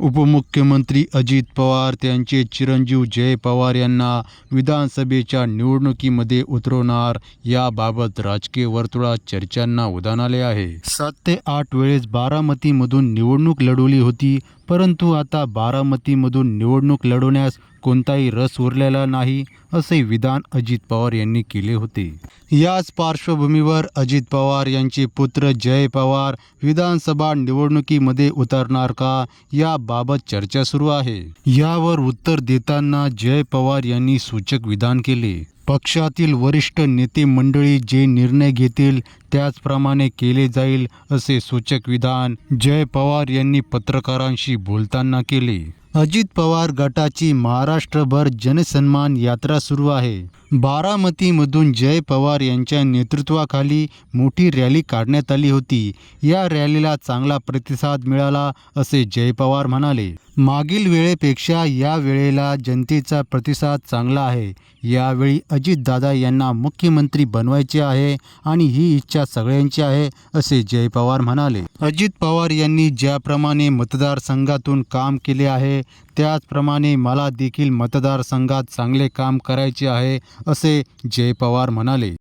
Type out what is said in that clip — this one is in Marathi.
उपमुख्यमंत्री अजित पवार त्यांचे चिरंजीव जय पवार यांना विधानसभेच्या निवडणुकीमध्ये उतरवणार याबाबत राजकीय वर्तुळात चर्चांना उधाण आले आहे. सात ते आठ वेळेस बारामतीमधून निवडणूक लढवली होती परंतु आता बारामतीमधून निवडणूक लढवण्यास कोणताही रस उरलेला नाही असे विधान अजित पवार यांनी केले होते. याच पार्श्वभूमीवर अजित पवार यांचे पुत्र जय पवार विधानसभा निवडणुकीमध्ये उतरणार का याबाबत चर्चा सुरू आहे. यावर उत्तर देताना जय पवार यांनी सूचक विधान केले. पक्षातील वरिष्ठ नेते मंडळी जे निर्णय घेतील त्याचप्रमाणे केले जाईल असे सूचक विधान जय पवार यांनी पत्रकारांशी बोलताना केले. अजित पवार गटाची महाराष्ट्रभर जनसन्मान यात्रा सुरू आहे. बारामतीमधून जय पवार यांच्या नेतृत्वाखाली मोठी रॅली काढण्यात आली होती. या रॅलीला चांगला प्रतिसाद मिळाला असे जय पवार म्हणाले. मागील वेळेपेक्षा या वेळेला जनतेचा प्रतिसाद चांगला आहे. यावेळी अजितदादा यांना मुख्यमंत्री बनवायचे आहे आणि ही इच्छा सगळ्यांची आहे असे जय पवार म्हणाले. अजित पवार यांनी ज्याप्रमाणे मतदारसंघातून काम केले आहे त्याचप्रमाणे मला देखील मतदारसंघात चांगले काम करायचे आहे असे जय पवार म्हणाले.